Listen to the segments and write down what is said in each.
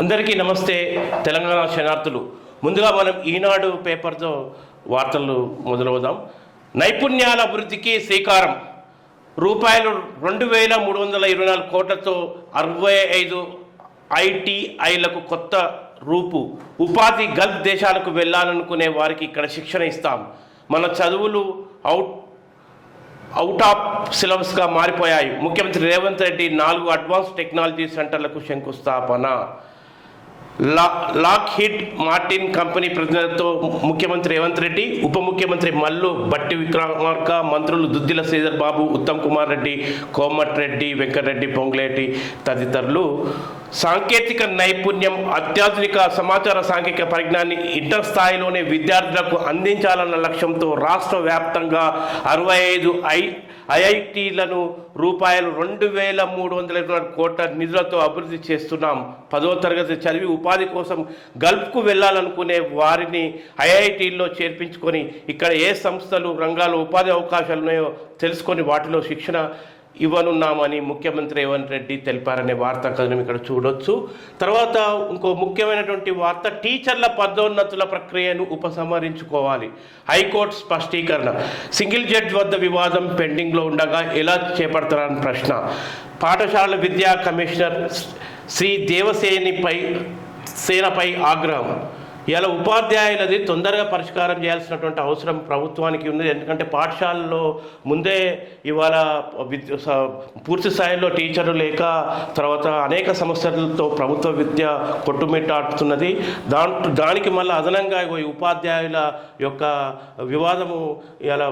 అందరికీ నమస్తే తెలంగాణ శనార్థులు ముందుగా మనం ఈనాడు పేపర్తో వార్తలు మొదలవుదాం. నైపుణ్యాల అభివృద్ధికి శ్రీకారం. రూపాయలు రెండు వేల మూడు వందల ఇరవై నాలుగు కోట్లతో అరవై ఐదు ఐటీఐలకు కొత్త రూపు. ఉపాధి గల్ఫ్ దేశాలకు వెళ్ళాలనుకునే వారికి ఇక్కడ శిక్షణ ఇస్తాం. మన చదువులు అవుట్ అవుట్ ఆఫ్ సిలబస్గా మారిపోయాయి. ముఖ్యమంత్రి రేవంత్ రెడ్డి నాలుగు అడ్వాన్స్ టెక్నాలజీ సెంటర్లకు శంకుస్థాపన. లా లాక్ హిట్ మార్టిన్ కంపెనీ ప్రతినిధులతో ముఖ్యమంత్రి రేవంత్ రెడ్డి ఉప ముఖ్యమంత్రి మల్లు బట్టి విక్రమార్క మంత్రులు దుద్దిల శ్రీధర్ బాబు ఉత్తమ్ కుమార్ రెడ్డి కోమట్ రెడ్డి వెంకటరెడ్డి పొంగులేటి తదితరులు సాంకేతిక నైపుణ్యం అత్యాధునిక సమాచార సాంకేతిక పరిజ్ఞాన్ని ఇంటర్ స్థాయిలోనే విద్యార్థులకు అందించాలన్న లక్ష్యంతో రాష్ట్ర వ్యాప్తంగా అరవై ఐదు ఐ ఐఐటీలను రూపాయలు రెండు వేల మూడు వందల ఇరవై నాలుగు కోట్ల నిధులతో అభివృద్ధి చేస్తున్నాం. పదో తరగతి చదివి ఉపాధి కోసం గల్ఫ్కు వెళ్ళాలనుకునే వారిని ఐఐటీల్లో చేర్పించుకొని ఇక్కడ ఏ సంస్థలు రంగాలు ఉపాధి అవకాశాలు ఉన్నాయో తెలుసుకొని వాటిలో శిక్షణ ఇవ్వనున్నామని ముఖ్యమంత్రి రేవంత్ రెడ్డి తెలిపారనే వార్త కథనం ఇక్కడ చూడొచ్చు. తర్వాత ఇంకో ముఖ్యమైనటువంటి వార్త టీచర్ల పదోన్నతుల ప్రక్రియను ఉపసంహరించుకోవాలి. హైకోర్టు స్పష్టీకరణ. సింగిల్ జడ్జ్ వద్ద వివాదం పెండింగ్లో ఉండగా ఎలా చేపడతారని ప్రశ్న. పాఠశాల విద్యా కమిషనర్ శ్రీ దేవసేనిపై సేనపై ఆగ్రహం. ఇలా ఉపాధ్యాయులది తొందరగా పరిష్కారం చేయాల్సినటువంటి అవసరం ప్రభుత్వానికి ఉంది ఎందుకంటే పాఠశాలలో ముందే ఇవాళ విద్య స- పూర్తి స్థాయిలో టీచర్లు లేక తర్వాత అనేక సమస్యలతో ప్రభుత్వ విద్య కొట్టుమిట్టాడుతున్నది. దాంట్లో దానికి మళ్ళీ అదనంగా ఈ ఉపాధ్యాయుల యొక్క వివాదము ఇలా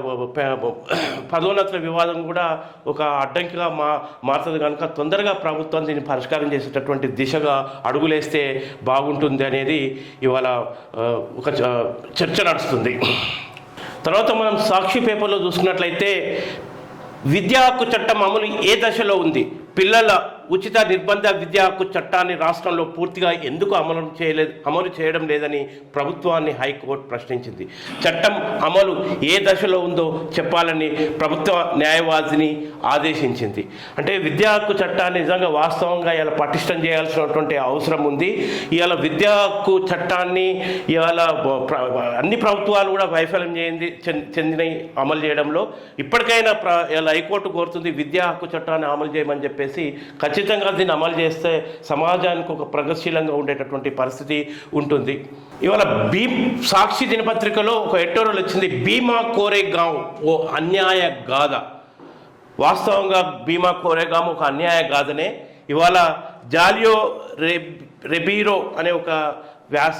పదోన్నతుల వివాదం కూడా ఒక అడ్డంకిగా మా మారుతుంది కనుక తొందరగా ప్రభుత్వం దీన్ని పరిష్కారం చేసేటటువంటి దిశగా అడుగులేస్తే బాగుంటుంది అనేది ఇవాళ ఒక చ- చర్చ నడుస్తుంది. తర్వాత మనం సాక్షి పేపర్లో చూసుకున్నట్లయితే విద్యా హక్కు చట్టం అమలు ఏ దశలో ఉంది? పిల్లల ఉచిత నిర్బంధ విద్యా హక్కు చట్టాన్ని రాష్ట్రంలో పూర్తిగా ఎందుకు అమలు చేయలేదు అమలు చేయడం లేదని ప్రభుత్వాన్ని హైకోర్టు ప్రశ్నించింది. చట్టం అమలు ఏ దశలో ఉందో చెప్పాలని ప్రభుత్వ న్యాయవాదిని ఆదేశించింది. అంటే విద్యా హక్కు చట్టాన్ని నిజంగా వాస్తవంగా ఇలా పటిష్టం చేయాల్సినటువంటి అవసరం ఉంది. ఇవాళ విద్యా హక్కు చట్టాన్ని ఇవాళ అన్ని ప్రభుత్వాలు కూడా వైఫల్యం చేయింది చెంది- చెందినవి అమలు చేయడంలో. ఇప్పటికైనా ప్ర ఇలా హైకోర్టు కోరుతుంది విద్యా హక్కు చట్టాన్ని అమలు చేయమని చెప్పేసి ఖచ్చితంగా దీన్ని అమలు చేస్తే సమాజానికి ఒక ప్రగతిశీలంగా ఉండేటటువంటి పరిస్థితి ఉంటుంది. ఇవాళ భీమ్ సాక్షి దినపత్రికలో ఒక ఎట్టోరల్ వచ్చింది భీమా కోరేగాం ఓ అన్యాయ గాథ. వాస్తవంగా భీమా కోరేగాం ఒక అన్యాయ గాథనే. ఇవాళ జాలియో రె రెబీరో అనే ఒక వ్యాస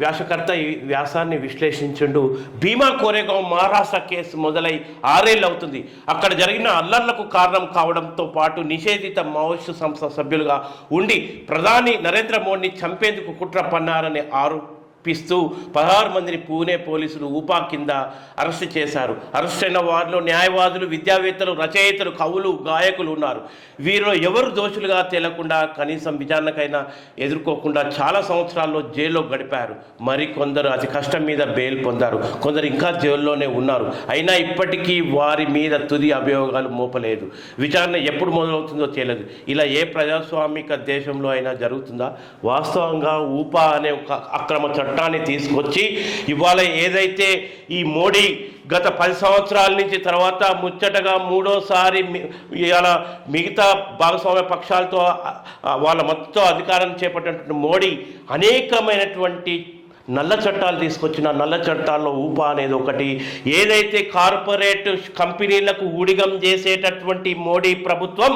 వ్యాసకర్త ఈ వ్యాసాన్ని విశ్లేషించండు. భీమా కోరేగాం మహారాష్ట్ర కేసు మొదలై ఆరేళ్ళు అవుతుంది. అక్కడ జరిగిన అల్లర్లకు కారణం కావడంతో పాటు నిషేధిత మావోయిస్టు సంస్థ సభ్యులుగా ఉండి ప్రధాని నరేంద్ర మోడీని చంపేందుకు కుట్ర పన్నారనే ఆరోపణ పిస్తూ పదహారు మందిని పూణే పోలీసులు ఊపా కింద అరెస్ట్ చేశారు. అరెస్ట్ అయిన వారిలో న్యాయవాదులు విద్యావేత్తలు రచయితలు కవులు గాయకులు ఉన్నారు. వీరిలో ఎవరు దోషులుగా తేలకుండా కనీసం విచారణకైనా ఎదుర్కోకుండా చాలా సంవత్సరాల్లో జైల్లో గడిపారు. మరి కొందరు అతి కష్టం మీద బెయిల్ పొందారు. కొందరు ఇంకా జైల్లోనే ఉన్నారు. అయినా ఇప్పటికీ వారి మీద తుది అభియోగాలు మోపలేదు. విచారణ ఎప్పుడు మొదలవుతుందో తెలియదు ఇలా ఏ ప్రజాస్వామిక దేశంలో అయినా జరుగుతుందా? వాస్తవంగా ఊపా అనే ఒక అక్రమ చట్టాన్ని తీసుకొచ్చి ఇవాళ ఏదైతే ఈ మోడీ గత పది సంవత్సరాల నుంచి తర్వాత ముచ్చటగా మూడోసారి ఇలా మిగతా భాగస్వామ్య పక్షాలతో వాళ్ళ మొత్తం అధికారం చేపట్టినటువంటి మోడీ అనేకమైనటువంటి నల్ల చట్టాలు తీసుకొచ్చిన నల్ల చట్టాల్లో ఊపా అనేది ఒకటి. ఏదైతే కార్పొరేట్ కంపెనీలకు ఊడిగం చేసేటటువంటి మోడీ ప్రభుత్వం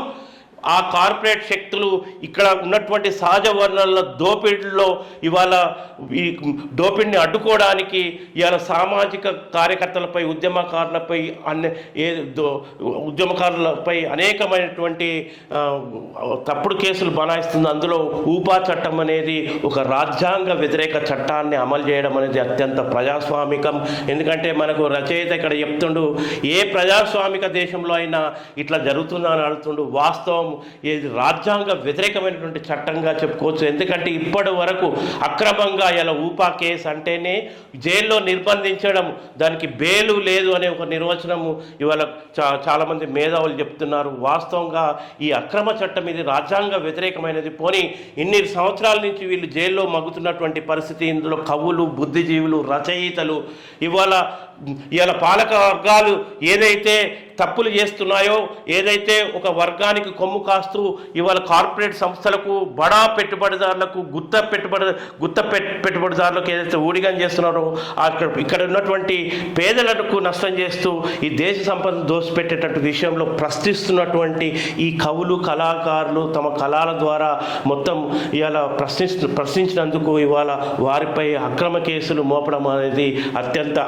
ఆ కార్పొరేట్ శక్తులు ఇక్కడ ఉన్నటువంటి సహజ వనరుల దోపిడీలో ఇవాళ ఈ దోపిడిని అడ్డుకోవడానికి ఇవాళ సామాజిక కార్యకర్తలపై ఉద్యమకారులపై అన్ని ఏ దో- ఉద్యమకారులపై అనేకమైనటువంటి తప్పుడు కేసులు బనాయిస్తుంది. అందులో ఊపా చట్టం అనేది ఒక రాజ్యాంగ వ్యతిరేక చట్టాన్ని అమలు చేయడం అనేది అత్యంత ప్రజాస్వామికం. ఎందుకంటే మనకు రచయిత ఇక్కడ చెప్తుండు ఏ ప్రజాస్వామిక దేశంలో అయినా ఇట్లా జరుగుతుందని అడుగుతుండు. వాస్తవం ఏది రాజ్యాంగ వ్యతిరేకమైనటువంటి చట్టంగా చెప్పుకోవచ్చు. ఎందుకంటే ఇప్పటి వరకు అక్రమంగా ఇలా ఊపా కేసు అంటేనే జైల్లో నిర్బంధించడం దానికి బేలు లేదు అనే ఒక నిర్వచనము ఇవాళ చా చాలామంది మేధావులు చెప్తున్నారు. వాస్తవంగా ఈ అక్రమ చట్టం ఇది రాజ్యాంగ వ్యతిరేకమైనది. పోనీ ఇన్ని సంవత్సరాల నుంచి వీళ్ళు జైల్లో మగ్గుతున్నటువంటి పరిస్థితి ఇందులో కవులు బుద్ధిజీవులు రచయితలు ఇవాళ ఇవాళ పాలక వర్గాలు ఏదైతే తప్పులు చేస్తున్నాయో ఏదైతే ఒక వర్గానికి కొమ్ము కాస్తూ ఇవాళ కార్పొరేట్ సంస్థలకు బడా పెట్టుబడిదారులకు గుత్త పెట్టుబడి గుత్త పెట్- పెట్టుబడిదారులకు ఏదైతే ఊడిగం చేస్తున్నారో అక్కడ ఇక్కడ ఉన్నటువంటి పేదలకు నష్టం చేస్తూ ఈ దేశ సంపదను దోసిపెట్టేటట్టు విషయంలో ప్రశ్నిస్తున్నటువంటి ఈ కవులు కళాకారులు తమ కళల ద్వారా మొత్తం ఇవాళ ప్రశ్నిస్తు ప్రశ్నించినందుకు ఇవాళ వారిపై అక్రమ కేసులు మోపడం అనేది అత్యంత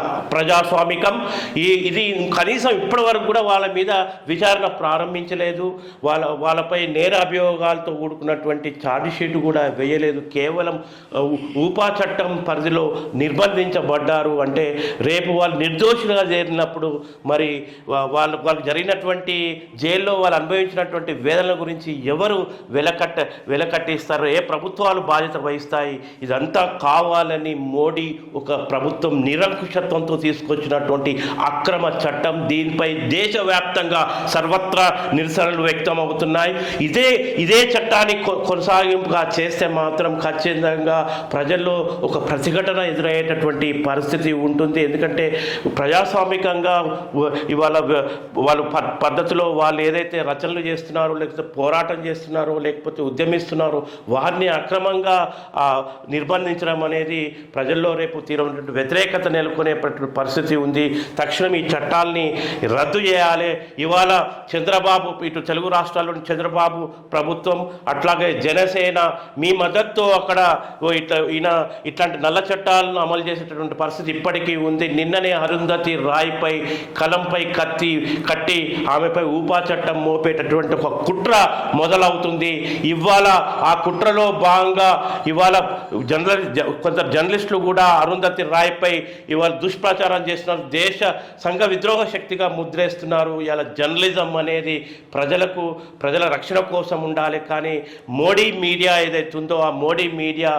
ప్రజాస్వామికం. ఈ ఇది కనీసం ఇప్పటి వరకు కూడా వాళ్ళ మీద విచారణ ప్రారంభించలేదు. వాళ్ళ వాళ్ళపై నేర అభియోగాలతో కూడుకున్నటువంటి ఛార్జ్షీట్ కూడా వేయలేదు. కేవలం ఉపా ఊపా చట్టం పరిధిలో నిర్బంధించబడ్డారు. అంటే రేపు వాళ్ళు నిర్దోషులుగా చేరినప్పుడు మరి వాళ్ళు వాళ్ళ వాళ్ళకి జరిగినటువంటి జైల్లో వాళ్ళు అనుభవించినటువంటి వేదనల గురించి ఎవరు వెలకట్ట వెలకట్టిస్తారు? ఏ ప్రభుత్వాలు బాధ్యత వహిస్తాయి? ఇదంతా కావాలని మోడీ ఒక ప్రభుత్వం నిరంకుశత్వంతో తీసుకొచ్చినటువంటి అక్రమ చట్టం దీనిపై దేశవ్యాప్తంగా సర్వత్రా నిరసనలు వ్యక్తం అవుతున్నాయి ఇదే ఇదే చట్టాన్ని కొ- కొనసాగింపుగా చేస్తే మాత్రం ఖచ్చితంగా ప్రజల్లో ఒక ప్రతిఘటన ఎదురయ్యేటటువంటి పరిస్థితి ఉంటుంది. ఎందుకంటే ప్రజాస్వామికంగా ఇవాళ వాళ్ళు పద్ధతిలో వాళ్ళు ఏదైతే రచనలు చేస్తున్నారో లేకపోతే పోరాటం చేస్తున్నారో లేకపోతే ఉద్యమిస్తున్నారో వారిని అక్రమంగా నిర్బంధించడం అనేది ప్రజల్లో రేపు తీవ్రమైనటువంటి వ్యతిరేకత నెలకొనేటటువంటి పరిస్థితి పరిస్థితి ఉంది. తక్షణం ఈ చట్టాల్ని రద్దు చేయాలి. ఇవాళ చంద్రబాబు ఇటు తెలుగు రాష్ట్రాల్లోని చంద్రబాబు ప్రభుత్వం అట్లాగే జనసేన మీ మద్దతుతో అక్కడ ఓ ఇట్లా ఈయన ఇట్లాంటి నల్ల చట్టాలను అమలు చేసేటటువంటి పరిస్థితి ఇప్పటికీ ఉంది. నిన్ననే అరుంధతి రాయిపై కలంపై కత్తి కట్టి ఆమెపై ఊపా చట్టం మోపేటటువంటి ఒక కుట్ర మొదలవుతుంది. ఇవాళ ఆ కుట్రలో భాగంగా ఇవాళ జర్నలి కొంత జర్నలిస్టులు కూడా అరుంధతి రాయ్పై ఇవాళ దుష్ప్రచారం చేస్తున్నారు. దేశ సంఘ విద్రోహ శక్తిగా ముద్రేస్తున్నారు. ఇలా జర్నలిజం అనేది ప్రజలకు ప్రజల రక్షణ కోసం ఉండాలి. కానీ మోడీ మీడియా ఏదైతే ఉందో ఆ మోడీ మీడియా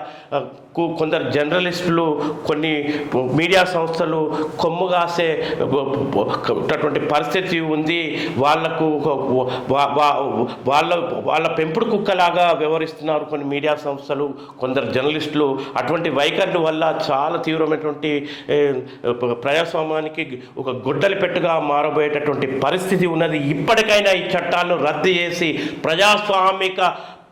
కు కొందరు జర్నలిస్టులు కొన్ని మీడియా సంస్థలు కొమ్ము కాసే అటువంటి పరిస్థితి ఉంది. వాళ్ళకు వాళ్ళ వాళ్ళ పెంపుడు కుక్కలాగా వ్యవహరిస్తున్నారు కొన్ని మీడియా సంస్థలు కొందరు జర్నలిస్టులు. అటువంటి వైఖరి వల్ల చాలా తీవ్రమైనటువంటి ప్రజాస్వామ్యానికి ఒక గొడ్డలి పెట్టుగా మారబోయేటటువంటి పరిస్థితి ఉన్నది. ఇప్పటికైనా ఈ చట్టాలను రద్దు చేసి ప్రజాస్వామిక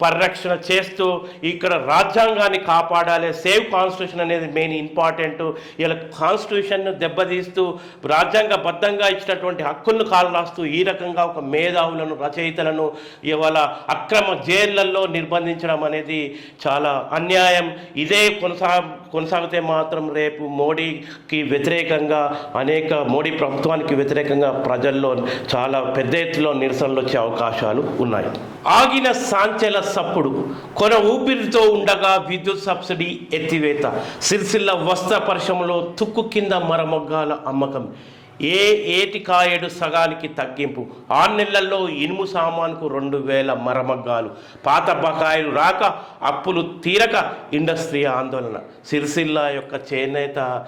పరిరక్షణ చేస్తూ ఇక్కడ రాజ్యాంగాన్ని కాపాడాలి. సేవ్ కాన్స్టిట్యూషన్ అనేది మెయిన్ ఇంపార్టెంట్. ఇలా కాన్స్టిట్యూషన్ను దెబ్బతీస్తూ రాజ్యాంగబద్ధంగా ఇచ్చినటువంటి హక్కులను కాలు రాస్తూ ఈ రకంగా ఒక మేధావులను రచయితలను ఇవాళ అక్రమ జైళ్ళలో నిర్బంధించడం అనేది చాలా అన్యాయం. ఇదే కొనసా కొనసాగితే మాత్రం రేపు మోడీకి వ్యతిరేకంగా అనేక మోడీ ప్రభుత్వానికి వ్యతిరేకంగా ప్రజల్లో చాలా పెద్ద ఎత్తులో నిరసనలు వచ్చే అవకాశాలు ఉన్నాయి. ఆగిన సాంచెల సప్పుడు కొన ఊపిరితో ఉండగా విద్యుత్ సబ్సిడీ ఎత్తివేత సిరిసిల్ల వస్త్ర పరిశ్రమలో తుక్కు కింద మరమొగ్గాల అమ్మకం. ఏ ఏటికాయడు సగానికి తగ్గింపు? ఆరు నెలల్లో ఇనుము సామాన్కు రెండు వేల మరమగ్గాలు. పాత బకాయిలు రాక అప్పులు తీరక ఇండస్ట్రీ ఆందోళన. సిరిసిల్ల యొక్క చేనేత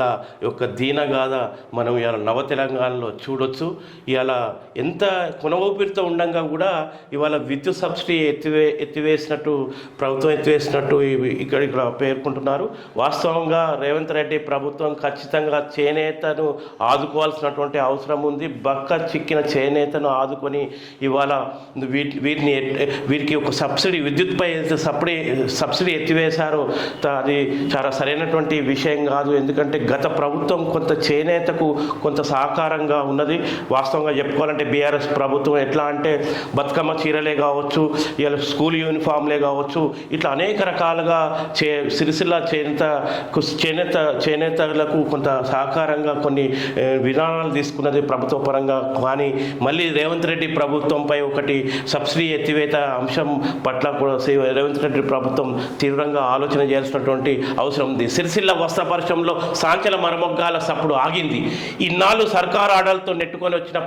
ల యొక్క దీనగాథ మనం ఇవాళ నవ తెలంగాణలో చూడొచ్చు. ఇవాళ ఎంత కొనవూపిరితో ఉండగా ఉండంగా కూడా ఇవాళ విద్యుత్ సబ్సిడీ ఎత్తివే ఎత్తివేసినట్టు ప్రభుత్వం ఎత్తివేసినట్టు ఇక్కడ ఇక్కడ పేర్కొంటున్నారు. వాస్తవంగా రేవంత్ రెడ్డి ప్రభుత్వం ఖచ్చితంగా చేనేతను ఆదుకోవాల్సినటువంటి అవసరం ఉంది. బక్క చిక్కిన చేనేతను ఆదుకొని ఇవాళ వీటి వీటిని వీరికి ఒక సబ్సిడీ విద్యుత్పై ఏదైతే సబ్సిడీ సబ్సిడీ ఎత్తివేశారో. అది చాలా సరైనటువంటి విషయం కాదు. ఎందుకంటే గత ప్రభుత్వం కొంత చేనేతకు కొంత సహకారంగా ఉన్నది. వాస్తవంగా చెప్పుకోవాలంటే బీఆర్ఎస్ ప్రభుత్వం ఎట్లా అంటే బతుకమ్మ చీరలే కావచ్చు ఇలా స్కూల్ యూనిఫామ్లే కావచ్చు ఇట్లా అనేక రకాలుగా చే సిరిసిల్ల చేనేత చేనేత చేనేతలకు కొంత సహకారంగా కొన్ని విధానాలు తీసుకున్నది ప్రభుత్వ పరంగా కానీ మళ్ళీ రేవంత్ రెడ్డి ప్రభుత్వంపై ఒకటి సబ్సిడీ ఎత్తివేత అంశం పట్ల కూడా శ్రీ రేవంత్ రెడ్డి ప్రభుత్వం తీవ్రంగా ఆలోచన చేయాల్సినటువంటి అవసరం ఉంది. సిరిసిల్ల వస్త్ర పరిశ్రమలో సాంచల మరమొగ్గాల సప్పుడు ఆగింది. ఇన్నాళ్ళు సర్కారు ఆర్డర్లతో నెట్టుకొని వచ్చిన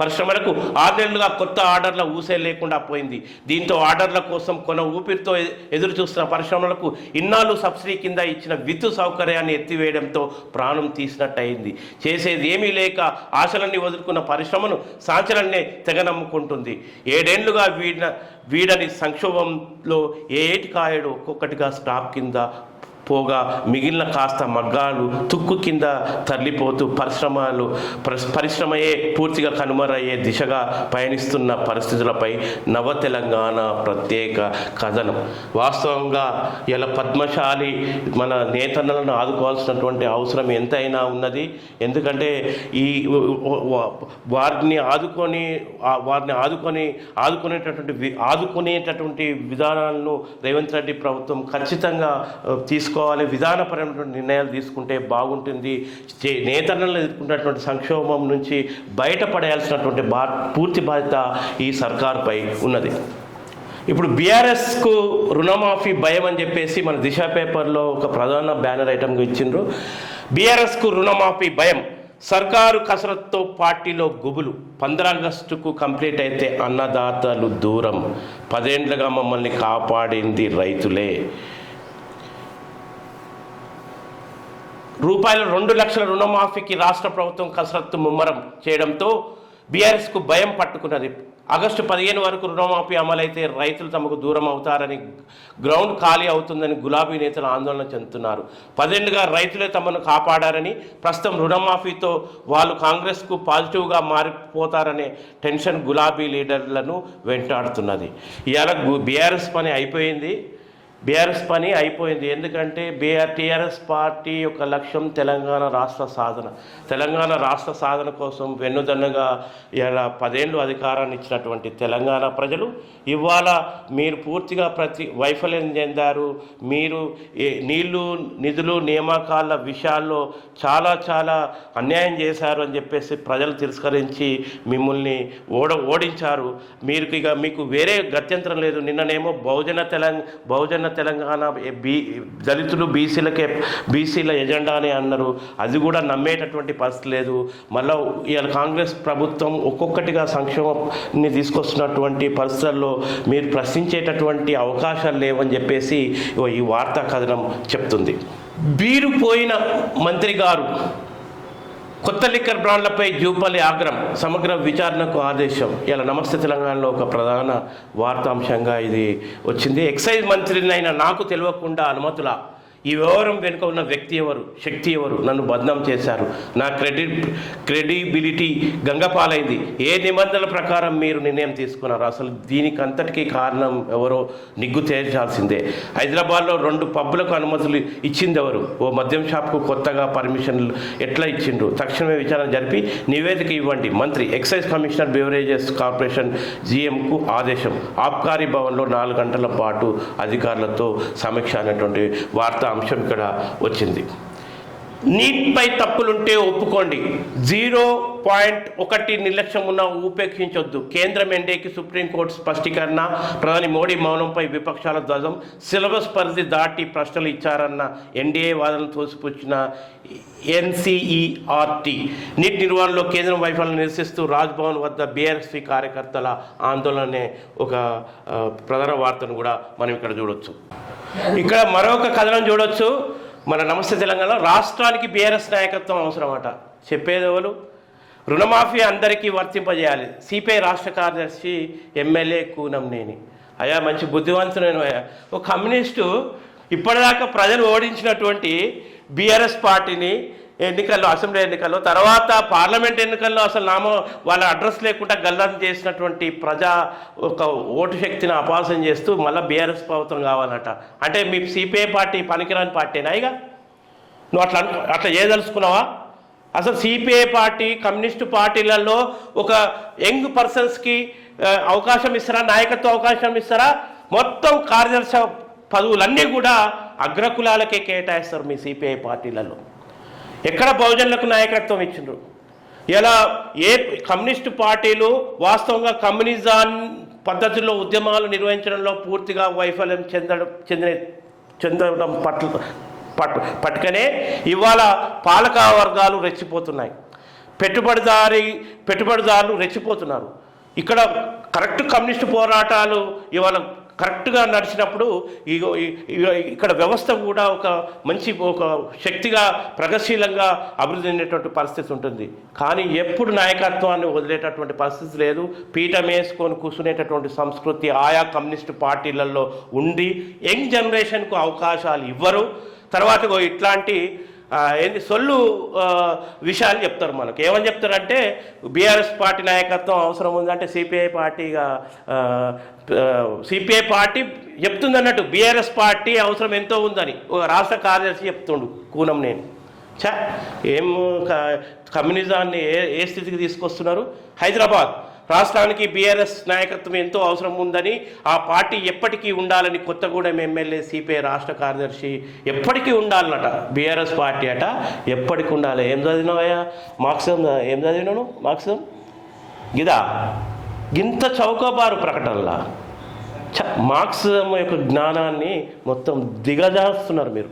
పరిశ్రమలకు ఆర్డర్లుగా కొత్త ఆర్డర్ల ఊసే లేకుండా పోయింది. దీంతో ఆర్డర్ల కోసం కొన ఊపిరితో ఎదురు చూస్తున్న పరిశ్రమలకు ఇన్నాళ్ళు సబ్సిడీ కింద ఇచ్చిన విద్యుత్ సౌకర్యాన్ని ఎత్తివేయడంతో ప్రాణం తీసినట్టు అయింది చేసేది ఏమీ లేక ఆశలన్నీ వదులుకున్న పరిశ్రమను సాంచలన్నే తెగ నమ్ముకుంటుంది ఏడేళ్ళుగా వీడిన వీడని సంక్షోభంలో ఏ ఏటి కాయడు ఒక్కొక్కటిగా స్టాప్ కింద పోగా మిగిలిన కాస్త మగ్గాలు తుక్కు కింద తరలిపోతూ పరిశ్రమలు పరిశ్రమయే పూర్తిగా కనుమరయ్యే దిశగా పయనిస్తున్న పరిస్థితులపై నవ తెలంగాణ ప్రత్యేక కథనం. వాస్తవంగా ఇలా పద్మశాలి మన నేతన్నలను ఆదుకోవాల్సినటువంటి అవసరం ఎంతైనా ఉన్నది. ఎందుకంటే ఈ వారిని ఆదుకొని వారిని ఆదుకొని ఆదుకునేటటువంటి ఆదుకునేటటువంటి విధానాలను రేవంత్ రెడ్డి ప్రభుత్వం ఖచ్చితంగా తీసుకు తీసుకోవాలి విధానపరమైనటువంటి నిర్ణయాలు తీసుకుంటే బాగుంటుంది. చే- నేతన్నలు ఎదుర్కొన్నటువంటి సంక్షోభం నుంచి బయటపడేయాల్సినటువంటి బా పూర్తి బాధ్యత ఈ సర్కార్పై ఉన్నది. ఇప్పుడు బీఆర్ఎస్కు రుణమాఫీ భయం అని చెప్పేసి మన దిశ పేపర్లో ఒక ప్రధాన బ్యానర్ ఐటమ్గా ఇచ్చిండ్రు. బీఆర్ఎస్కు రుణమాఫీ భయం. సర్కారు కసరత్తో పార్టీలో గుబులు. పంద్రాగస్టుకు కంప్లీట్ అయితే అన్నదాతలు దూరం. పదేండ్లుగా మమ్మల్ని కాపాడింది రైతులే. రూపాయలు రెండు లక్షల రుణమాఫీకి రాష్ట్ర ప్రభుత్వం కసరత్తు ముమ్మరం చేయడంతో బీఆర్ఎస్కు భయం పట్టుకున్నది. ఆగస్టు పదిహేను వరకు రుణమాఫీ అమలైతే రైతులు తమకు దూరం అవుతారని గ్రౌండ్ ఖాళీ అవుతుందని గులాబీ నేతలు ఆందోళన చెందుతున్నారు. పదేళ్ళుగా రైతులే తమను కాపాడారని ప్రస్తుతం రుణమాఫీతో వాళ్ళు కాంగ్రెస్కు పాజిటివ్గా మారిపోతారనే టెన్షన్ గులాబీ లీడర్లను వెంటాడుతున్నది. ఇవాళ బీఆర్ఎస్ పని అయిపోయింది. బీఆర్ఎస్ పని అయిపోయింది. ఎందుకంటే బీఆర్ టీఆర్ఎస్ పార్టీ యొక్క లక్ష్యం తెలంగాణ రాష్ట్ర సాధన. తెలంగాణ రాష్ట్ర సాధన కోసం వెన్నుదన్నుగా ఇలా పదేళ్ళు అధికారాన్ని ఇచ్చినటువంటి తెలంగాణ ప్రజలు ఇవాళ మీరు పూర్తిగా ప్రతి వైఫల్యం చెందారు. మీరు నీళ్ళు నిధులు నియామకాల విషయాల్లో చాలా చాలా అన్యాయం చేశారు అని చెప్పేసి ప్రజలు తిరస్కరించి మిమ్మల్ని ఓడ ఓడించారు. మీరు ఇక మీకు వేరే గత్యంతరం లేదు. నిన్ననేమో బహుజన తెలంగాణ బహుజన తెలంగాణ బీ దళితులు బీసీలకే బీసీల ఎజెండా అని అన్నారు. అది కూడా నమ్మేటటువంటి పరిస్థితి లేదు. మళ్ళీ ఇవాళ కాంగ్రెస్ ప్రభుత్వం ఒక్కొక్కటిగా సంక్షేమాన్ని తీసుకొస్తున్నటువంటి పరిస్థితుల్లో మీరు ప్రశ్నించేటటువంటి అవకాశాలు లేవని చెప్పేసి ఈ వార్తా కథనం చెప్తుంది. బీరు పోయిన మంత్రి గారు కొత్త లిక్కర్ బ్రాండ్లపై జూపల్లి ఆగ్రహం సమగ్ర విచారణకు ఆదేశం. ఇలా నమస్తే తెలంగాణలో ఒక ప్రధాన వార్తాంశంగా ఇది వచ్చింది. ఎక్సైజ్ మంత్రినైనా నాకు తెలియకుండా అనుమతుల ఈ వ్యవహారం వెనుక ఉన్న వ్యక్తి ఎవరు? శక్తి ఎవరు? నన్ను బద్నాం చేశారు. నా క్రెడిట్ క్రెడిబిలిటీ గంగపాలైంది. ఏ నిబంధనల ప్రకారం మీరు నిర్ణయం తీసుకున్నారు? అసలు దీనికి అంతటికీ కారణం ఎవరో నిగ్గు తేల్చాల్సిందే. హైదరాబాద్లో రెండు పబ్బులకు అనుమతులు ఇచ్చింది ఎవరు? ఓ మద్యం షాప్కు కొత్తగా పర్మిషన్లు ఎట్లా ఇచ్చిండ్రు? తక్షణమే విచారణ జరిపి నివేదిక ఇవ్వండి. మంత్రి ఎక్సైజ్ కమిషనర్ బెవరేజెస్ కార్పొరేషన్ జీఎంకు ఆదేశం. ఆబ్కారీ భవన్లో నాలుగు గంటల పాటు అధికారులతో సమీక్ష అనేటువంటి వార్తా అంశం ఇక్కడ వచ్చింది. నీట్పై తప్పులుంటే ఒప్పుకోండి. జీరో పాయింట్ ఒకటి నిర్లక్ష్యం ఉన్న ఉపేక్షించొద్దు. కేంద్రం ఎన్డీఏకి సుప్రీంకోర్టు స్పష్టీకరణ ప్రధాని మోడీ మౌనంపై విపక్షాల ధ్వజం సిలబస్ పరిధి దాటి ప్రశ్నలు ఇచ్చారన్న ఎన్డీఏ వాదనలు తోసిపుచ్చిన ఎన్సీఈఆర్టీ నీట్ నిర్వహణలో కేంద్రం వైఫల్యం నిరసిస్తూ రాజ్భవన్ వద్ద బీఆర్ఎస్పీ కార్యకర్తల ఆందోళన ఒక ప్రధాన వార్తను కూడా మనం ఇక్కడ చూడొచ్చు. ఇక్కడ మరొక కథనం చూడొచ్చు. మన నమస్తే తెలంగాణ రాష్ట్రానికి బీఆర్ఎస్ నాయకత్వం అవసరమట. చెప్పేది ఎవరు? రుణమాఫీ అందరికీ వర్తింపజేయాలి. సిపిఐ రాష్ట్ర కార్యదర్శి ఎమ్మెల్యే కూనంనేని అయ్యా మంచి బుద్ధివంతునైన అయ్యా. ఒక కమ్యూనిస్టు ఇప్పటిదాకా ప్రజలు ఓడించినటువంటి బీఆర్ఎస్ పార్టీని ఎన్నికల్లో అసెంబ్లీ ఎన్నికల్లో తర్వాత పార్లమెంట్ ఎన్నికల్లో అసలు నామో వాళ్ళ అడ్రస్ లేకుండా గల్లం చేసినటువంటి ప్రజా ఒక ఓటు శక్తిని అపాసం చేస్తూ మళ్ళీ బీఆర్ఎస్ ప్రభుత్వం కావాలట. అంటే మీ సిపిఐ పార్టీ పనికిరాని పార్టీనా ఇక? నువ్వు అట్లా అట్లా చేయదలుచుకున్నావా? అసలు సిపిఐ పార్టీ కమ్యూనిస్టు పార్టీలలో ఒక యంగ్ పర్సన్స్కి అవకాశం ఇస్తారా? నాయకత్వ అవకాశం ఇస్తారా? మొత్తం కార్యదర్శి పదవులన్నీ కూడా అగ్రకులాలకే కేటాయిస్తారు మీ సిపిఐ పార్టీలలో. ఎక్కడ బహుజనులకు నాయకత్వం ఇచ్చిండ్రు? ఇలా ఏ కమ్యూనిస్టు పార్టీలు వాస్తవంగా కమ్యూనిజాన్ పద్ధతిలో ఉద్యమాలు నిర్వహించడంలో పూర్తిగా వైఫల్యం చెందడం చెందిన చెందడం పట్ల పట్ పట్టుకనే ఇవాళ పాలకా వర్గాలు రెచ్చిపోతున్నాయి. పెట్టుబడిదారి పెట్టుబడిదారులు రెచ్చిపోతున్నారు. ఇక్కడ కరెక్ట్ కమ్యూనిస్టు పోరాటాలు ఇవాళ కరెక్ట్గా నడిచినప్పుడు ఈ- ఇక్కడ వ్యవస్థ కూడా ఒక మంచి ఒక శక్తిగా ప్రగతిశీలంగా అభివృద్ధి చెందేటువంటి పరిస్థితి ఉంటుంది. కానీ ఎప్పుడు నాయకత్వాన్ని వదిలేటటువంటి పరిస్థితి లేదు. పీఠమేసుకొని కూర్చునేటటువంటి సంస్కృతి ఆయా కమ్యూనిస్టు పార్టీలలో ఉండి యంగ్ జనరేషన్కు అవకాశాలు ఇవ్వరు. తర్వాత ఇట్లాంటి ఏంటి సొల్లు విషయాలు చెప్తారు మనకు. ఏమని చెప్తారంటే బీఆర్ఎస్ పార్టీ నాయకత్వం అవసరం ఉందంటే సిపిఐ పార్టీగా సిపిఐ పార్టీ చెప్తుంది అన్నట్టు బీఆర్ఎస్ పార్టీ అవసరం ఎంతో ఉందని. ఓ రాష్ట్ర కార్యదర్శి చెప్తుండు కూనం నేను. చా ఏం కమ్యూనిజాన్ని ఏ ఏ స్థితికి తీసుకొస్తున్నారు? హైదరాబాద్. రాష్ట్రానికి బీఆర్ఎస్ నాయకత్వం ఎంతో అవసరం ఉందని ఆ పార్టీ ఎప్పటికీ ఉండాలని కొత్తగూడెం ఎమ్మెల్యే సిపిఐ రాష్ట్ర కార్యదర్శి ఎప్పటికీ ఉండాలన్నట. బీఆర్ఎస్ పార్టీ అట ఎప్పటికి ఉండాలి. ఏం చదివినావయ్యా? మార్క్సిజం ఏం చదివినాను మార్క్సిజం? గిదా? గింత చౌకబారు ప్రకటనలా. చ మార్క్సిజం యొక్క జ్ఞానాన్ని మొత్తం దిగజాస్తున్నారు మీరు.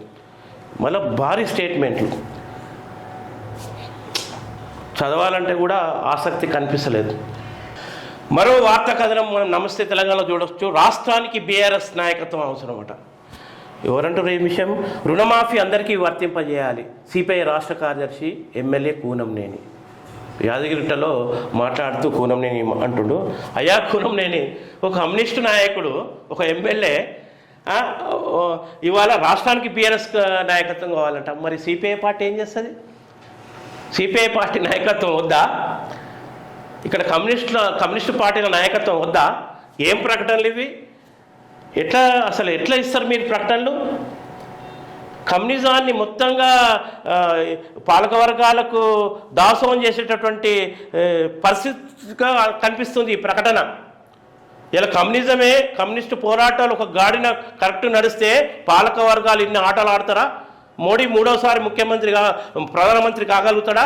మళ్ళీ భారీ స్టేట్మెంట్లు. చదవాలంటే కూడా ఆసక్తి కనిపించలేదు మరో వార్త కథనం మనం నమస్తే తెలంగాణలో చూడొచ్చు. రాష్ట్రానికి బీఆర్ఎస్ నాయకత్వం అవసరం అట ఎవరంటారు ఈ విషయం? రుణమాఫీ అందరికీ వర్తింపజేయాలి. సిపిఐ రాష్ట్ర కార్యదర్శి ఎమ్మెల్యే కూనంనేని. యాదగిరిట్టలో మాట్లాడుతూ కూనంనేని అంటుడు. అయ్యా కూనంనేని ఒక కమ్యూనిస్టు నాయకుడు ఒక ఎమ్మెల్యే ఇవాళ రాష్ట్రానికి బీఆర్ఎస్ నాయకత్వం కావాలంట. మరి సిపిఐ పార్టీ ఏం చేస్తుంది? సిపిఐ పార్టీ నాయకత్వం వద్దా? ఇక్కడ కమ్యూనిస్టుల కమ్యూనిస్టు పార్టీల నాయకత్వం వద్దా ఏం ప్రకటనలు ఇవి? ఎట్లా అసలు ఎట్లా ఇస్తారు మీరు ప్రకటనలు? కమ్యూనిజాన్ని మొత్తంగా పాలక వర్గాలకు దాసోహం చేసేటటువంటి పరిస్థితిగా కనిపిస్తుంది ఈ ప్రకటన. ఇలా కమ్యూనిజమే కమ్యూనిస్టు పోరాటాలు ఒక గాడిన కరెక్ట్ నడిస్తే పాలక వర్గాలు ఇన్ని ఆటలు ఆడతారా మోడీ మూడోసారి ముఖ్యమంత్రిగా ప్రధానమంత్రి కాగలుగుతాడా?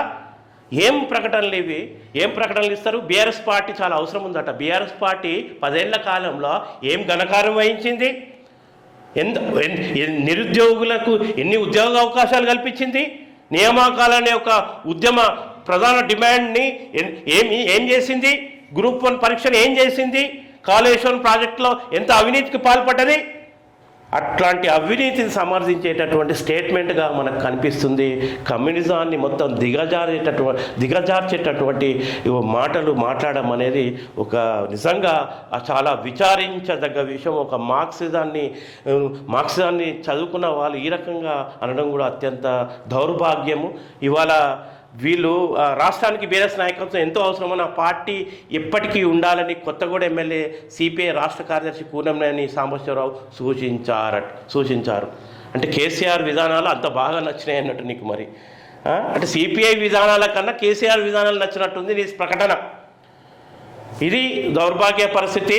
ఏం ప్రకటనలు ఇవి? ఏం ప్రకటనలు ఇస్తారు? బీఆర్ఎస్ పార్టీ చాలా అవసరం ఉందట. బీఆర్ఎస్ పార్టీ పదేళ్ళ కాలంలో ఏం ఘనకార్యం వహించింది? ఎంత నిరుద్యోగులకు ఎన్ని ఉద్యోగ అవకాశాలు కల్పించింది? నియామకాలనే ఒక ఉద్యమ ప్రధాన డిమాండ్ని ఏమి ఏం చేసింది? గ్రూప్ వన్ పరీక్షను ఏం చేసింది? కాళేశ్వరం ప్రాజెక్టులో ఎంత అవినీతికి పాల్పడ్డది? అట్లాంటి అవినీతిని సమర్థించేటటువంటి స్టేట్మెంట్గా మనకు కనిపిస్తుంది. కమ్యూనిజాన్ని మొత్తం దిగజారేటటువంటి దిగజార్చేటటువంటి మాటలు మాట్లాడడం అనేది ఒక నిజంగా చాలా విచారించదగ్గ విషయం. ఒక మార్క్సిజాన్ని మార్క్సిజాన్ని చదువుకున్న వాళ్ళు ఈ రకంగా అనడం కూడా అత్యంత దౌర్భాగ్యము. ఇవాళ వీళ్ళు రాష్ట్రానికి బీఆర్ఎస్ నాయకత్వం ఎంతో అవసరమని ఆ పార్టీ ఎప్పటికీ ఉండాలని కొత్తగూడ ఎమ్మెల్యే సిపిఐ రాష్ట్ర కార్యదర్శి పూనంనేని సాంబశివరావు సూచించారట సూచించారు. అంటే కేసీఆర్ విధానాలు అంత బాగా నచ్చినాయి అన్నట్టు నీకు మరి. అంటే సిపిఐ విధానాల కన్నా కేసీఆర్ విధానాలు నచ్చినట్టుంది నీ ప్రకటన. ఇది దౌర్భాగ్య పరిస్థితి.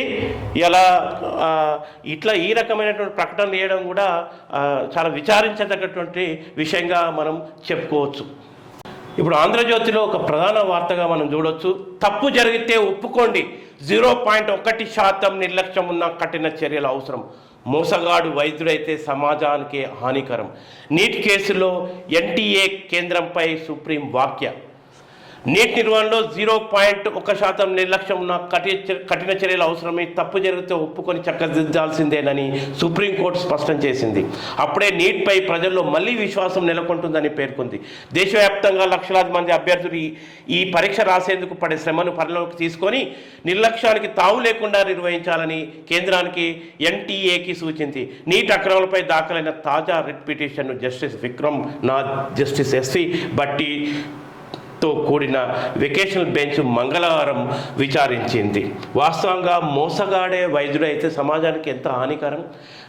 ఇలా ఇట్లా ఈ రకమైనటువంటి ప్రకటనలు చేయడం కూడా చాలా విచారించదగ్గటువంటి విషయంగా మనం చెప్పుకోవచ్చు. ఇప్పుడు ఆంధ్రజ్యోతిలో ఒక ప్రధాన వార్తగా మనం చూడొచ్చు. తప్పు జరిగితే ఒప్పుకోండి. జీరో పాయింట్ ఒకటి శాతం నిర్లక్ష్యం ఉన్న కఠిన చర్యలు అవసరం. మోసగాడు వైద్యుడైతే సమాజానికి హానికరం. నీట్ కేసులో ఎన్టీఏ కేంద్రంపై సుప్రీం వాక్య. నీటి నిర్వహణలో జీరో పాయింట్ ఒక శాతం నిర్లక్ష్యం ఉన్న కఠిన కఠిన చర్యలు అవసరమై. తప్పు జరిగితే ఒప్పుకొని చక్కదిద్దాల్సిందేనని సుప్రీంకోర్టు స్పష్టం చేసింది. అప్పుడే నీటిపై ప్రజల్లో మళ్ళీ విశ్వాసం నెలకొంటుందని పేర్కొంది. దేశవ్యాప్తంగా లక్షలాది మంది అభ్యర్థులు ఈ- పరీక్ష రాసేందుకు పడే శ్రమను పరిలోకి తీసుకొని నిర్లక్ష్యానికి తావు లేకుండా నిర్వహించాలని కేంద్రానికి ఎన్టీఏకి సూచింది. నీటి అక్రమాలపై దాఖలైన తాజా రిట్ పిటిషన్ను justice Vikram Nath justice S V Bhatti తో కూడిన వెకేషనల్ బెంచ్ మంగళవారం విచారించింది. వాస్తవంగా మోసగాడే వైద్యుడైతే సమాజానికి ఎంత హానికరం?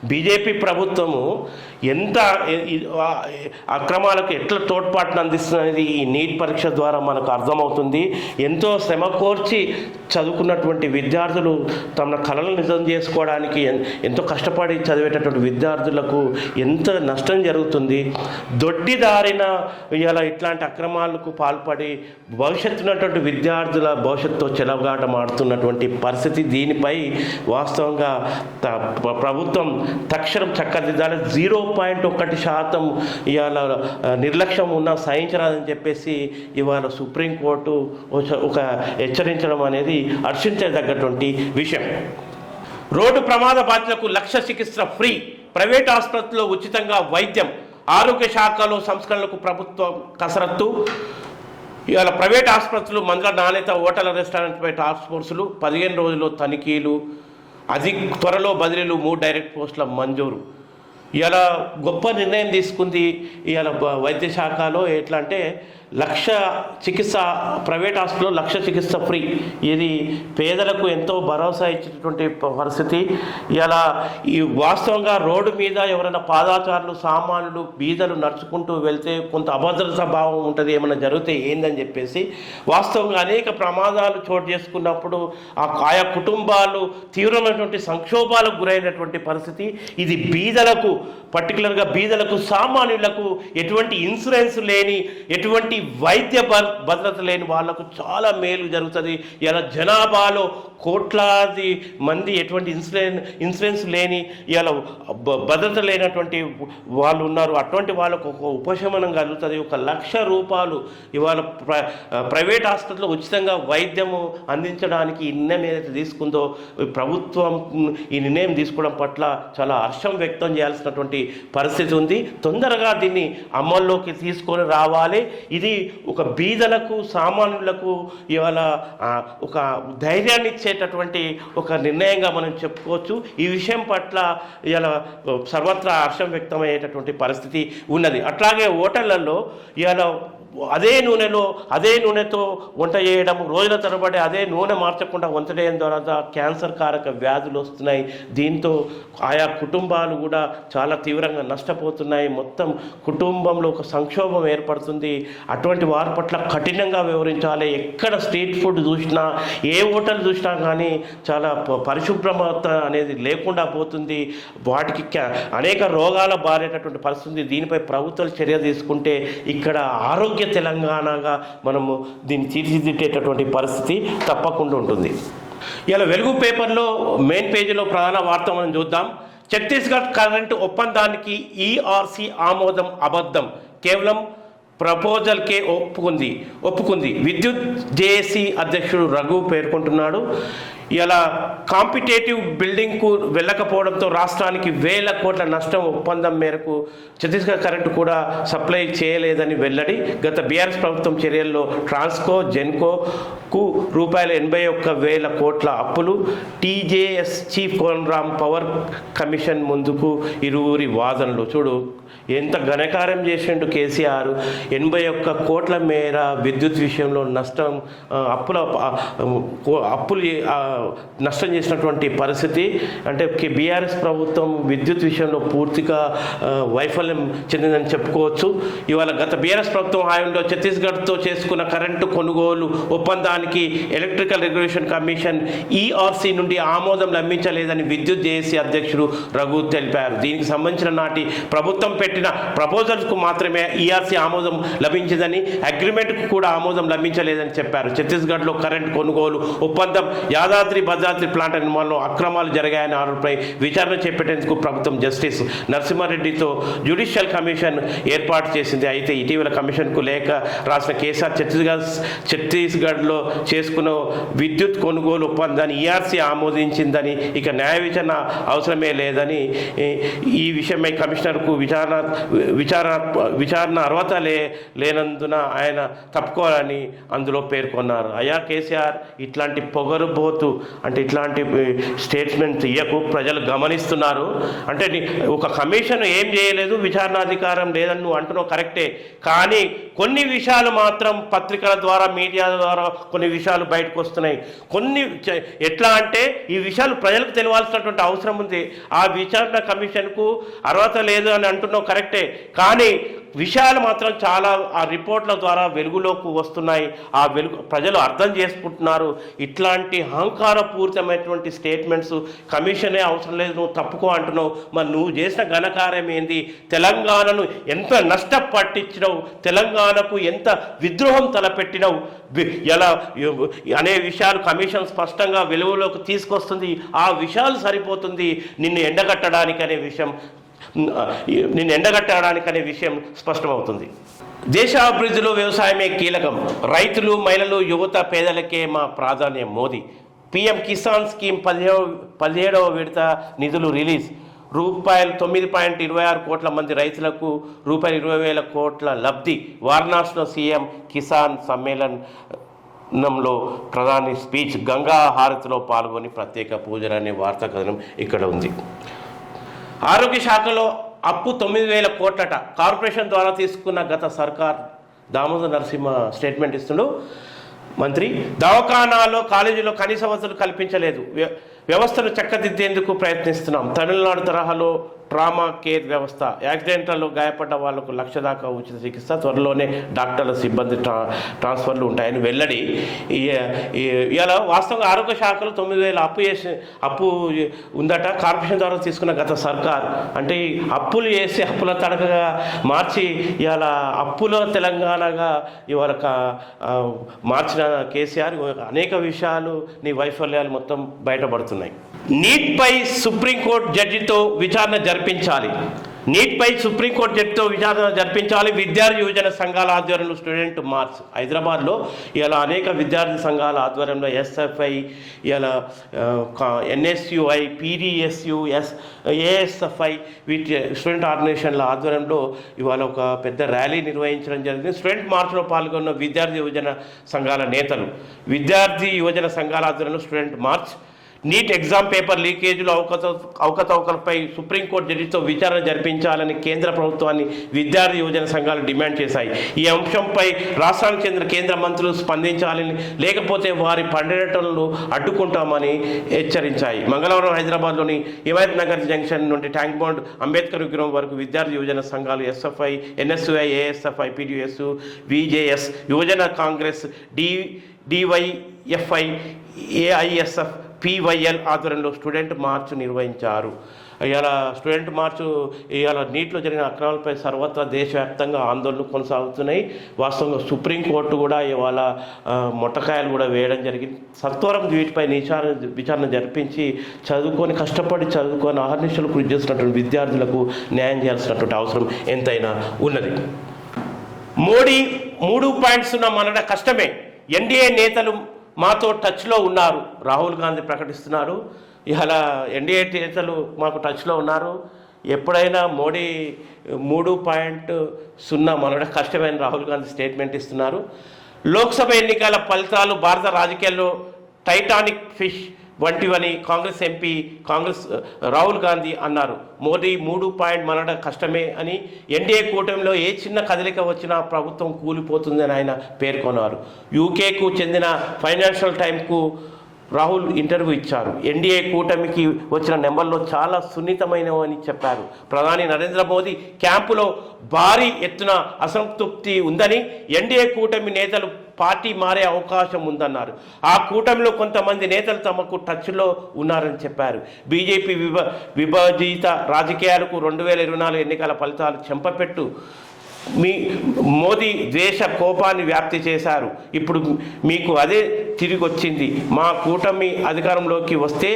బీజేపీ ప్రభుత్వము ఎంత అక్రమాలకు ఎట్లా తోడ్పాటును అందిస్తున్నది ఈ నీట్ పరీక్ష ద్వారా మనకు అర్థమవుతుంది. ఎంతో శ్రమ కోర్చి చదువుకున్నటువంటి విద్యార్థులు తమ కళలను నిజం చేసుకోవడానికి ఎంతో కష్టపడి చదివేటటువంటి విద్యార్థులకు ఎంత నష్టం జరుగుతుంది. దొడ్డిదారిన ఇలా ఇట్లాంటి అక్రమాలకు పాల్పడి భవిష్యత్తున్నటువంటి విద్యార్థుల భవిష్యత్తుతో చెలగాటమాడుతున్నటువంటి పరిస్థితి దీనిపై వాస్తవంగా త- ప్రభుత్వం తక్షణం చక్కదిద్దాలి జీరో పాయింట్ ఒకటి శాతం ఇవాళ నిర్లక్ష్యం ఉన్న సహించరాదని చెప్పేసి ఇవాళ సుప్రీంకోర్టు ఒక- ఒక హెచ్చరించడం అనేది హర్షించదగ్గటువంటి విషయం. రోడ్డు ప్రమాద బాధితులకు లక్ష చికిత్స ఫ్రీ. ప్రైవేట్ ఆసుపత్రిలో ఉచితంగా వైద్యం. ఆరోగ్య శాఖలో సంస్కరణలకు ప్రభుత్వం కసరత్తు. ఇవాళ ప్రైవేట్ ఆసుపత్రులు మందుల నాణ్యత హోటల్ రెస్టారెంట్పై టాస్క్ ఫోర్సులు. పదిహేను రోజుల్లో తనిఖీలు. అది త్వరలో బదిలీలు మూడు డైరెక్ట్ పోస్టుల మంజూరు. ఇవాళ గొప్ప నిర్ణయం తీసుకుంది ఇవాళ వైద్య శాఖలో ఎట్లా అంటే లక్ష చికిత్స ప్రైవేట్ హాస్పిటల్లో లక్ష చికిత్స ఫ్రీ. ఇది పేదలకు ఎంతో భరోసా ఇచ్చినటువంటి పరిస్థితి. ఇలా ఈ వాస్తవంగా రోడ్డు మీద ఎవరైనా పాదాచారులు సామాన్యులు బీదలు నడుచుకుంటూ వెళ్తే కొంత అభద్రత భావం ఉంటుంది ఏమైనా జరిగితే ఏందని చెప్పేసి వాస్తవంగా అనేక ప్రమాదాలు చోటు చేసుకున్నప్పుడు ఆ ఆయా కుటుంబాలు తీవ్రమైనటువంటి సంక్షోభాలకు గురైనటువంటి పరిస్థితి. ఇది బీదలకు పర్టికులర్గా బీదలకు సామాన్యులకు ఎటువంటి ఇన్సూరెన్స్ లేని ఎటువంటి వైద్య భద్రత లేని వాళ్ళకు చాలా మేలు జరుగుతుంది. ఇలా జనాభాలో కోట్లాది మంది ఎటువంటి ఇన్సూరెన్స్ ఇన్సూరెన్స్ లేని ఇలా భద్రత లేనటువంటి వాళ్ళు ఉన్నారు. అటువంటి వాళ్ళకు ఒక ఉపశమనం కలుగుతుంది. ఒక లక్ష రూపాయలు ఇవాళ ప్ర ప్రైవేట్ హాస్పిటల్లో ఉచితంగా వైద్యము అందించడానికి ఈ నిర్ణయం ఏదైతే తీసుకుందో ప్రభుత్వం ఈ నిర్ణయం తీసుకోవడం పట్ల చాలా హర్షం వ్యక్తం చేయాల్సినటువంటి పరిస్థితి ఉంది. తొందరగా దీన్ని అమల్లోకి తీసుకొని రావాలి. ఇది ఒక బీదలకు సామాన్యులకు ఇవాళ ఒక ధైర్యాన్ని ఇచ్చేటటువంటి ఒక నిర్ణయంగా మనం చెప్పుకోవచ్చు. ఈ విషయం పట్ల ఇవాళ సర్వత్రా హర్షం వ్యక్తమయ్యేటటువంటి పరిస్థితి ఉన్నది. అట్లాగే హోటళ్ళలో ఇవాళ అదే నూనెలో అదే నూనెతో వంట చేయడం రోజుల తరబడి అదే నూనె మార్చకుండా వంట చేయడం ద్వారా క్యాన్సర్ కారక వ్యాధులు వస్తున్నాయి. దీంతో ఆయా కుటుంబాలు కూడా చాలా తీవ్రంగా నష్టపోతున్నాయి. మొత్తం కుటుంబంలో ఒక సంక్షోభం ఏర్పడుతుంది. అటువంటి వారి పట్ల కఠినంగా వివరించాలి. ఎక్కడ స్ట్రీట్ ఫుడ్ చూసినా ఏ హోటల్ చూసినా కానీ చాలా ప- పరిశుభ్రత అనేది లేకుండా పోతుంది. వాటికి క్యా- అనేక రోగాల బారేటటువంటి పరిస్థితి. దీనిపై ప్రభుత్వాలు చర్య తీసుకుంటే ఇక్కడ ఆరోగ్య తెలంగాణగా మనము దీన్ని తీర్చిదిద్దేటటువంటి పరిస్థితి తప్పకుండా ఉంటుంది. ఇలా వెలుగు పేపర్లో మెయిన్ పేజీలో ప్రధాన వార్త మనం చూద్దాం. ఛత్తీస్గఢ్ కరెంటు ఒప్పందానికి ఈఆర్సీ ఆమోదం అబద్ధం. కేవలం ప్రపోజల్కే ఒప్పుకుంది. ఒప్పుకుంది. విద్యుత్ జేఏసీ అధ్యక్షుడు రఘు పేర్కొంటున్నాడు. ఇలా కాంపిటేటివ్ బిల్డింగ్కు వెళ్ళకపోవడంతో రాష్ట్రానికి వేల కోట్ల నష్టం ఒప్పందం మేరకు ఛత్తీస్గఢ్ కరెంటు కూడా సప్లై చేయలేదని వెల్లడి. గత బీఆర్ఎస్ ప్రభుత్వం చర్యల్లో ట్రాన్స్కో జెన్కోకు రూపాయల ఎనభై ఒక్క వేల కోట్ల అప్పులు. TJS chief Kodandaram power commission ముందుకు ఇరువురి వాదనలు. చూడు ఎంత ఘనకార్యం చేసిండు కేసీఆర్. ఎనభై ఒక్క కోట్ల మేర విద్యుత్ విషయంలో నష్టం అప్పుల కో- అప్పులు నష్టం చేసినటువంటి పరిస్థితి. అంటే బీఆర్ఎస్ ప్రభుత్వం విద్యుత్ విషయంలో పూర్తిగా వైఫల్యం చెందిందని చెప్పుకోవచ్చు. ఇవాళ గత బీఆర్ఎస్ ప్రభుత్వం హాయంలో ఛత్తీస్గఢ్తో చేసుకున్న కరెంటు కొనుగోలు ఒప్పందానికి ఎలక్ట్రికల్ రెగ్యులేషన్ కమిషన్ ఈఆర్సీ నుండి ఆమోదం లభించలేదని విద్యుత్ జేఏసీ అధ్యక్షుడు రఘు తెలిపారు. దీనికి సంబంధించిన నాటి ప్రభుత్వం పెట్టిన ప్రపోజల్స్కు మాత్రమే ఈఆర్సీ ఆమోదం లభించిందని అగ్రిమెంట్కు కూడా ఆమోదం లభించలేదని చెప్పారు. ఛత్తీస్గఢ్లో కరెంట్ కొనుగోలు ఒప్పందం యాదాద్రి భద్రాద్రి ప్లాంట్ నిర్మాణంలో అక్రమాలు జరిగాయని ఆరోపణపై విచారణ చేపట్టేందుకు ప్రభుత్వం జస్టిస్ నరసింహారెడ్డితో జ్యుడిషియల్ కమిషన్ ఏర్పాటు చేసింది. అయితే ఇటీవల కమిషన్కు లేఖ రాసిన కేసీఆర్ ఛత్తీస్గఢ్ ఛత్తీస్గఢ్లో చేసుకున్న విద్యుత్ కొనుగోలు ఒప్పందాన్ని ఈఆర్సీ ఆమోదించిందని ఇక న్యాయ విచారణ అవసరమే లేదని ఈ- ఈ విషయమై కమిషనర్కు విచారణ విచారణ విచారణ అర్హత లే లేనందున ఆయన తప్పుకోవాలని అందులో పేర్కొన్నారు. అయా కేసీఆర్ ఇట్లాంటి పొగరుబోతు అంటే ఇట్లాంటి స్టేట్మెంట్స్ ఇయ్యకు ప్రజలు గమనిస్తున్నారు. అంటే ఒక కమిషన్ ఏం చేయలేదు విచారణాధికారం లేదని నువ్వు అంటున్నావు కరెక్టే కానీ కొన్ని విషయాలు మాత్రం పత్రికల ద్వారా మీడియా ద్వారా కొన్ని విషయాలు బయటకు వస్తున్నాయి. కొన్ని ఎట్లా అంటే ఈ విషయాలు ప్రజలకు తెలియాల్సినటువంటి అవసరం ఉంది. ఆ విచారణ కమిషన్కు అర్హత లేదు అని అంటున్నావు కరెక్టే. కానీ విషయాలు మాత్రం చాలా ఆ రిపోర్ట్ల ద్వారా వెలుగులోకి వస్తున్నాయి. ఆ వెలుగు ప్రజలు అర్థం చేసుకుంటున్నారు. ఇట్లాంటి అహంకారపూరితమైనటువంటి స్టేట్మెంట్స్ కమిషనే అవసరం లేదు నువ్వు తప్పుకో అంటున్నావు. మరి నువ్వు చేసిన ఘనకార్యం ఏంది? తెలంగాణను ఎంత నష్టం పట్టించినావు తెలంగాణకు ఎంత విద్రోహం తలపెట్టినావు? ఎలా? అనే విషయాలు కమిషన్ స్పష్టంగా వెలుగులోకి తీసుకొస్తుంది. ఆ విషయాలు సరిపోతుంది. నిన్ను ఎండగట్టడానికి అనే విషయం నిన్ను ఎండగట్టడానికి అనే విషయం స్పష్టమవుతుంది. దేశ అభివృద్ధిలో వ్యవసాయమే కీలకం. రైతులు మహిళలు యువత పేదలకే మా ప్రాధాన్యం మోదీ. పిఎం కిసాన్ స్కీమ్ పదిహేడవ పదిహేడవ విడత నిధులు రిలీజ్. రూపాయలు తొమ్మిది పాయింట్ ఇరవై ఆరు కోట్ల మంది రైతులకు రూపాయలు ఇరవై వేల కోట్ల లబ్ధి. వారణాసిలో సీఎం కిసాన్ సమ్మేళన్ నంలో ప్రధాని స్పీచ్ గంగా హారతిలో పాల్గొని ప్రత్యేక పూజలు అనే వార్తా కథనం ఇక్కడ ఉంది. ఆరోగ్య శాఖలో అప్పు తొమ్మిది వేల కోట్లట. కార్పొరేషన్ ద్వారా తీసుకున్న గత సర్కార్ దామోదర్ నరసింహ స్టేట్మెంట్ ఇస్తుండు. మంత్రి దవాఖానాలో కాలేజీలో కనీస వసతులు కల్పించలేదు. వ్యవస్థను చక్కదిద్దేందుకు ప్రయత్నిస్తున్నాం. తమిళనాడు తరహాలో ట్రామా కేర్ వ్యవస్థ యాక్సిడెంట్లలో గాయపడ్డ వాళ్ళకు లక్ష దాకా ఉచిత చికిత్స త్వరలోనే డాక్టర్ల సిబ్బంది ట్రా ట్రాన్స్ఫర్లు ఉంటాయని వెల్లడి. ఇలా వాస్తవంగా ఆరోగ్య శాఖలో తొమ్మిది వేల అప్పు చేసి అప్పు ఉందట. కార్పొరేషన్ ద్వారా తీసుకున్న గత సర్కార్ అంటే అప్పులు చేసి అప్పుల తడకగా మార్చి ఇవాళ అప్పుల తెలంగాణగా ఇవాళ మార్చిన కేసీఆర్. అనేక విషయాలు నీ వైఫల్యాలు మొత్తం బయటపడుతున్నాయి. నీట్పై సుప్రీంకోర్టు జడ్జితో విచారణ జరిపించాలి. నీట్పై సుప్రీంకోర్టు జడ్జితో విచారణ జరిపించాలి. విద్యార్థి యువజన సంఘాల ఆధ్వర్యంలో స్టూడెంట్ మార్చ్. హైదరాబాద్లో ఇలా అనేక విద్యార్థి సంఘాల ఆధ్వర్యంలో ఎస్ఎఫ్ఐ ఇలా ఎన్ఎస్యుఐ పీడిఎస్యు ఎస్ ఏఎస్ఎఫ్ఐ వీటి స్టూడెంట్ ఆర్గనైజేషన్ల ఆధ్వర్యంలో ఇవాళ ఒక పెద్ద ర్యాలీ నిర్వహించడం జరిగింది. స్టూడెంట్ మార్చ్లో పాల్గొన్న విద్యార్థి యువజన సంఘాల నేతలు. విద్యార్థి యువజన సంఘాల ఆధ్వర్యంలో student march NEET exam paper లీకేజీలు అవకత అవకతవకలపై సుప్రీంకోర్టు జడ్జితో విచారణ జరిపించాలని కేంద్ర ప్రభుత్వాన్ని విద్యార్థి యువజన సంఘాలు డిమాండ్ చేశాయి. ఈ అంశంపై రాష్ట్రానికి చెందిన కేంద్ర మంత్రులు స్పందించాలని లేకపోతే వారి పర్యటనలు అడ్డుకుంటామని హెచ్చరించాయి. మంగళవారం హైదరాబాద్లోని హిమాయత్ నగర్ జంక్షన్ నుండి ట్యాంక్ బండ్ అంబేద్కర్ విగ్రహం వరకు విద్యార్థి యువజన సంఘాలు SFI NSUI ASFI PDS VJS యువజన Congress D DYFI AISF PYL ఆధ్వర్యంలో స్టూడెంట్ మార్చ్ నిర్వహించారు. ఇవాళ స్టూడెంట్ మార్చు ఇవాళ నీటిలో జరిగిన అక్రమాలపై సర్వత్రా దేశవ్యాప్తంగా ఆందోళనలు కొనసాగుతున్నాయి. వాస్తవంగా సుప్రీంకోర్టు కూడా ఇవాళ మొట్టకాయలు కూడా వేయడం జరిగింది. సత్వరం వీటిపై నిచారణ విచారణ జరిపించి చదువుకొని కష్టపడి చదువుకొని అహర్నిశలు కృషి చేస్తున్నటువంటి విద్యార్థులకు న్యాయం చేయాల్సినటువంటి అవసరం ఎంతైనా ఉన్నది. మోడీ మూడు పాయింట్స్ ఉన్న మనడ కష్టమే. ఎన్డీఏ నేతలు మాతో టచ్లో ఉన్నారు. రాహుల్ గాంధీ ప్రకటిస్తున్నారు. ఇలా ఎన్డీఏ నేతలు మాకు టచ్లో ఉన్నారు. ఎప్పుడైనా మోడీ మూడు పాయింట్ సున్నా మనడ కష్టమైన రాహుల్ గాంధీ స్టేట్మెంట్ ఇస్తున్నారు. లోక్సభ ఎన్నికల ఫలితాలు భారత రాజకీయాల్లో టైటానిక్ ఫిష్ వంటివని కాంగ్రెస్ ఎంపీ కాంగ్రెస్ రాహుల్ గాంధీ అన్నారు. మోదీ మూడు పాయింట్ మనడం కష్టమే అని ఎన్డీఏ కూటమిలో ఏ చిన్న కదలిక వచ్చినా ప్రభుత్వం కూలిపోతుందని ఆయన పేర్కొన్నారు. యూకేకు చెందిన ఫైనాన్షియల్ టైమ్కు రాహుల్ ఇంటర్వ్యూ ఇచ్చారు. ఎన్డీఏ కూటమికి వచ్చిన నెంబర్లో చాలా సున్నితమైనవని చెప్పారు. ప్రధాని నరేంద్ర మోదీ క్యాంపులో భారీ ఎత్తున అసంతృప్తి ఉందని ఎన్డీఏ కూటమి నేతలు పార్టీ మారే అవకాశం ఉందన్నారు. ఆ కూటమిలో కొంతమంది నేతలు తమకు టచ్లో ఉన్నారని చెప్పారు. బీజేపీ విభ విభజిత రాజకీయాలకు రెండు వేల ఇరవై నాలుగు ఎన్నికల ఫలితాలు చెంపపెట్టు మీ మోదీ ద్వేష కోపాన్ని వ్యాప్తి చేశారు. ఇప్పుడు మీకు అదే తిరిగి వచ్చింది మా కూటమి అధికారంలోకి వస్తే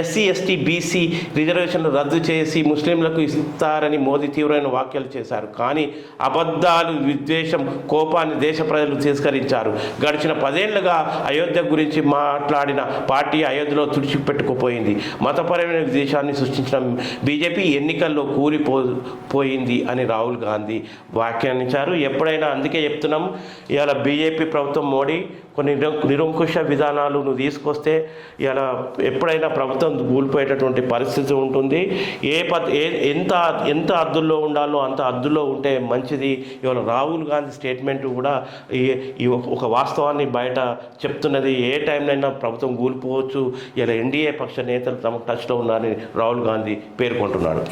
ఎస్సీ ఎస్టీ బీసీ రిజర్వేషన్లు రద్దు చేసి ముస్లింలకు ఇస్తారని మోదీ తీవ్రమైన వ్యాఖ్యలు చేశారు. కానీ అబద్ధాలు విద్వేషం కోపాన్ని దేశ ప్రజలు తిరస్కరించారు. గడిచిన పదేళ్ళుగా అయోధ్య గురించి మాట్లాడిన పార్టీ అయోధ్యలో తుడిచిపెట్టుకుపోయింది మతపరమైన విదేశాన్ని సృష్టించిన బీజేపీ ఎన్నికల్లో కూలిపో పోయింది అని రాహుల్ గాంధీ వ్యాఖ్యానించారు ఎప్పుడైనా అందుకే చెప్తున్నాం ఇవాళ బీజేపీ ప్రభుత్వం మోడీ కొన్ని నిరం- నిరంకుశ విధానాలు నువ్వు తీసుకొస్తే ఇలా ఎప్పుడైనా ప్రభుత్వం కూలిపోయేటటువంటి పరిస్థితి ఉంటుంది. ఏ పద్ ఏ ఎంత ఎంత అద్దుల్లో ఉండాలో అంత అద్దుల్లో ఉంటే మంచిది. ఇవాళ రాహుల్ గాంధీ స్టేట్మెంట్ కూడా ఈ ఈ ఒక వాస్తవాన్ని బయట చెప్తున్నది. ఏ టైంలో ప్రభుత్వం కూలిపోవచ్చు. ఇలా ఎన్డీఏ పక్ష నేతలు తమ టచ్లో ఉన్నారని రాహుల్ గాంధీ పేర్కొంటున్నాడు.